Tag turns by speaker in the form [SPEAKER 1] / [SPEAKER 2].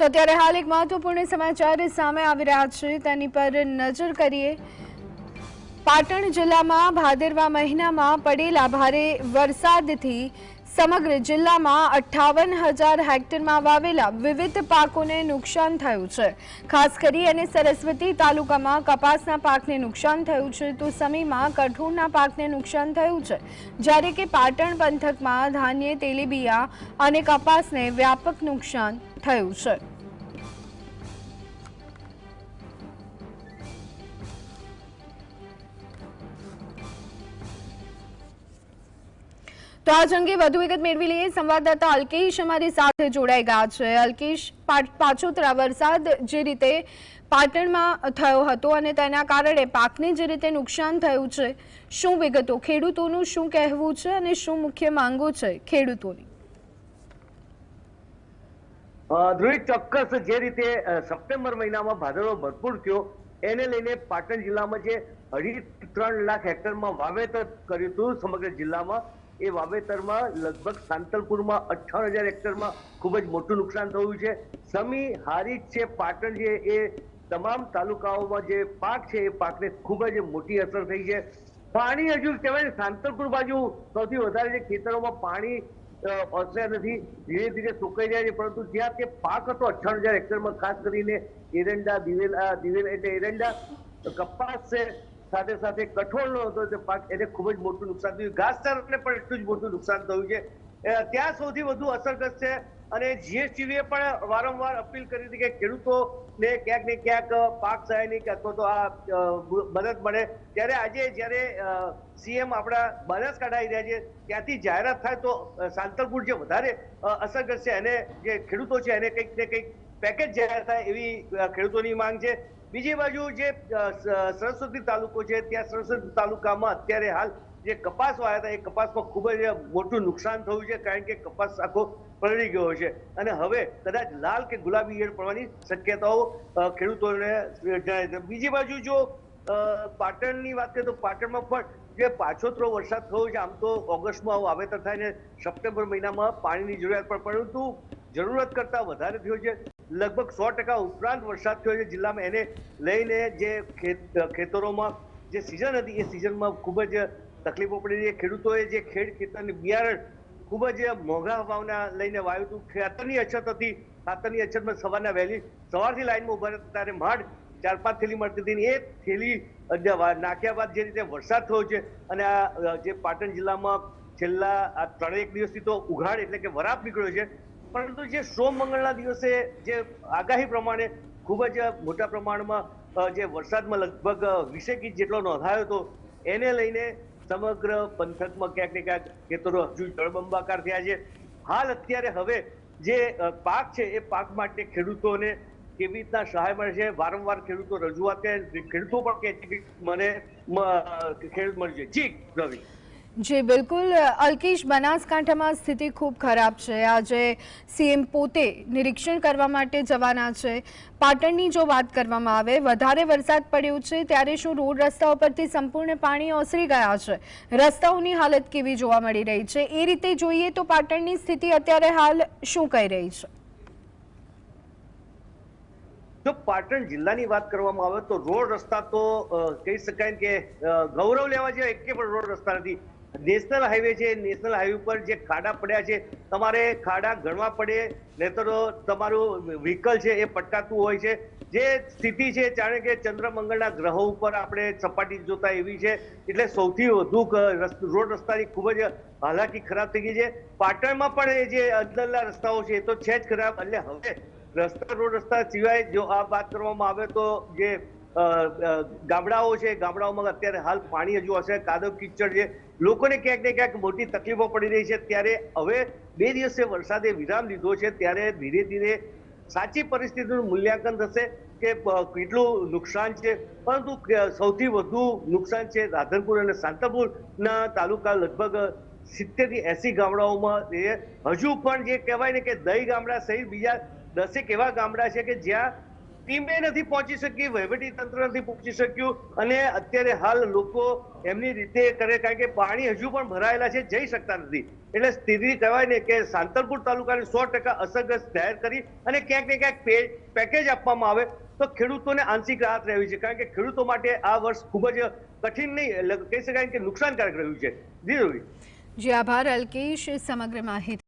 [SPEAKER 1] તો અત્યારે હાલ એક મહત્વપૂર્ણ સમાચાર સામે આવી રહ્યા છે. તેની પર નજર કરીએ. પાટણ જિલ્લામાં ભાદરવા મહિનામાં પડેલા ભારે વરસાદથી સમગ્ર જિલ્લામાં અઠ્ઠાવન હજાર હેક્ટરમાં વાવેલા વિવિધ પાકોને નુકસાન થયું છે. ખાસ કરી અને સરસ્વતી તાલુકામાં કપાસના પાકને નુકસાન થયું છે તો સમીમાં કઠોળના પાકને નુકસાન થયું છે. જ્યારે કે પાટણ પંથકમાં ધાન્ય તેલીબિયા અને કપાસને વ્યાપક નુકસાન થયું છે. તો આ અંગે વધુ વિગત મેળવી લઈએ. સંવાદદાતા અલ્કેશ અમારી સાથે જોડાઈ ગયા છે. અલ્કેશ પાછોતરા વરસાદ જે રીતે પાટણમાં થયો હતો અને તેના કારણે પાકને જે રીતે નુકસાન થયું છે, શું વિગતો? ખેડૂતોનું શું કહેવું છે અને શું મુખ્ય માંગો છે ખેડૂતોની?
[SPEAKER 2] ધ્રુવિક ચોક્કસ જે રીતે સપ્ટેમ્બર મહિનામાં ભાદરવો ભરપૂર થયો, એને લઈને પાટણ જિલ્લામાં જે અઢી, ત્રણ લાખ હેક્ટરમાં વાવેતર કર્યું હતું સમગ્ર જિલ્લામાં. એ વાવેતરમાં લગભગ સાંતલપુરમાં અઠ્ઠાવન હજાર હેક્ટરમાં ખૂબ જ મોટું નુકસાન થયું છે. સમી હારીજ છે, પાટણ છે એ તમામ તાલુકાઓમાં જે પાક છે, એ પાકને ખૂબ જ મોટી અસર થઈ છે. પાણી હજુ કહેવાય સાંતલપુર બાજુ સૌથી વધારે જે ખેતરોમાં પાણી ઓસર્યા નથી, ધીરે ધીરે સુકાઈ જાય છે. પરંતુ જ્યાં તે પાક હતો અઠ્ઠાવન હજાર હેક્ટરમાં, ખાસ કરીને એરંડા, દિવેલા દિવેલ એટલે એરંડા, કપાસ છે સાથે સાથે કઠોળનો હતો તે પાક, એને ખૂબ જ મોટું નુકસાન થયું. ઘાસચારાને પણ એટલું જ મોટું નુકસાન થયું છે. ત્યાં સૌથી વધુ અસરગ્રસ્ત છે અને જીએસટીવીએ પણ વારંવાર અપીલ કરી હતી કે ખેડૂતોને ક્યાંક ને ક્યાંક પાક સહાયની કે અથવા તો આ મદદ મળે. ત્યારે આજે જ્યારે સીએમ આપણા બનાસકાંઠા રહ્યા છે, ત્યાંથી જાહેરાત થાય તો સાંતલપુર જે વધારે અસરગ્રસ્ત છે એને જે ખેડૂતો છે એને કંઈક ને કંઈક પેકેજ જાહેર થાય એવી ખેડૂતોની માંગ છે. બીજી બાજુ જે સરસ્વતી તાલુકો છે, ત્યાં સરસ્વતી તાલુકામાં અત્યારે હાલ જે કપાસ વાયા હતા, એ કપાસમાં ખૂબ જ મોટું નુકસાન થયું છે, કારણ કે કપાસ આખો પલળી ગયો છે. અને હવે કદાચ લાલ કે ગુલાબી ઈયળ પડવાની શક્યતાઓ ખેડૂતોને જણાય છે. બીજી બાજુ જો પાટણની વાત કરીએ તો પાટણમાં પણ જે પાછોતરો વરસાદ થયો છે, આમ તો ઓગસ્ટમાં વાવેતર થાય ને સપ્ટેમ્બર મહિનામાં પાણીની જરૂરિયાત પણ પરંતુ જરૂરત કરતાં વધારે થયો છે. લગભગ સો ટકા ઉપરાંત વરસાદ થયો છે. જિલ્લામાં એને લઈને જે ખેત, ખેતરોમાં જે સિઝન હતી, એ સિઝનમાં ખૂબ જ તકલીફો પડી રહી ખેડૂતોએ જે ખેડ ખેતરની બિયારણ ખૂબ જ મોંઘા ભાવના લઈને વાયુ હતું. ખાતરની અછત હતી. ખાતરની અછતમાં સવારના વહેલી સવારથી લાઈનમાં ઊભા રહેતા ત્યારે માડ ચાર, પાંચ થેલી મળતી હતી એ થેલી નાખ્યા બાદ જે રીતે વરસાદ થયો છે અને આ જે પાટણ જિલ્લામાં છેલ્લા આ ત્રણેક દિવસથી તો ઉઘાડ એટલે કે વરાપ નીકળ્યો છે પરંતુ જે સોમ મંગળના દિવસે જે આગાહી પ્રમાણે ખૂબ જ મોટા પ્રમાણમાં જે વરસાદમાં લગભગ વીસેક ઇંચ જેટલો નોંધાયો હતો, એને લઈને સમગ્ર પંથકમાં ક્યાંક ને ક્યાંક ખેતરો હજુ જળબંબાકાર થયા છે. હાલ અત્યારે હવે જે પાક છે એ પાક માટે ખેડૂતોને કેવી રીતના સહાય મળે છે? વારંવાર ખેડૂતો રજૂઆત કરે ખેડૂતો પણ કે મને ખેડૂત મળી છે જી, રવિ.
[SPEAKER 1] જી, બિલકુલ. અલ્કેશ બનાસકાંઠામાં સ્થિતિ ખૂબ ખરાબ છે. આજે સીએમ પોતે નિરીક્ષણ કરવા માટે જવાના છે. પાટણની જો વાત કરવામાં આવે, વધારે વરસાદ પડ્યો છે, ત્યારે શું રોડ રસ્તાઓ પરથી સંપૂર્ણ પાણી ઓસરી ગયા છે? રસ્તાઓની હાલત કેવી જોવા મળી રહી છે? એ રીતે જોઈએ તો પાટણની સ્થિતિ અત્યારે હાલ શું કહી રહી છે?
[SPEAKER 2] જો પાટણ જિલ્લાની વાત કરવામાં આવે તો રોડ રસ્તા તો કહી શકાય કે ગૌરવ લેવા જેવા એકે પણ રોડ રસ્તા નથી. નેશનલ હાઈવે છે, નેશનલ હાઈવે ઉપર જે ખાડા પડ્યા છે, તમારે ખાડા ગણવા પડે, નહીતર તમારું વ્હીકલ છે એ પટકાતું હોય છે. જે સ્થિતિ છે, જાણે કે ચંદ્રમંગળના ગ્રહો ઉપર આપણે સપાટી જોતા એવી છે, એટલે સૌથી વધુ રોડ રસ્તાની ખૂબ જ હાલાકી ખરાબ થઈ ગઈ છે. પાટણમાં પણ એ જે અંદરના રસ્તાઓ છે, એ તો છે જ ખરાબ. એટલે હવે રસ્તા, રોડ રસ્તા સિવાય જો આ વાત કરવામાં આવે તો જે ગામડાઓ છે, ગામડાઓમાં અત્યારે હાલ પાણી હજુ હશે, કાદવ કિચડ છે. લોકોને ક્યાંક ને ક્યાંક મોટી તકલીફો પડી રહી છે. ત્યારે હવે બે દિવસે વરસાદે વિરામ લીધો છે. ત્યારે ધીરે ધીરે સાચી પરિસ્થિતિનું મૂલ્યાંકન થશે કે કેટલું નુકસાન છે. પરંતુ સૌથી વધુ નુકસાન છે રાધનપુર અને શાંતપુરના તાલુકા લગભગ સિત્તેરથી એસી ગામડાઓમાં હજુ પણ જે કહેવાય ને કે દહી ગામડા સહિત બીજા દસેક એવા ગામડા છે કે જ્યાં ટીમે નથી પહોંચી શકી વહીવટી તંત્ર નથી પહોંચી શક્યું અને અત્યારે હાલ લોકો એમની રીતે કરે કારણ કે પાણી હજુ પણ ભરાયેલા છે, જઈ શકતા નથી. એટલે સ્થિતિ કહેવાય ને કે સાંતરપુર તાલુકાને સો ટકા અસરગ્રસ્ત જાહેર કરી અને ક્યાંક ને ક્યાંક પેકેજ આપવામાં આવે તો ખેડૂતોને આંશિક રાહત રહેવી છે. કારણ કે ખેડૂતો માટે આ વર્ષ ખૂબ જ કઠિન નહીં કહી શકાય કે નુકસાનકારક રહ્યું છે.
[SPEAKER 1] જી આભાર, અલ્કેશ, સમગ્ર માહિતી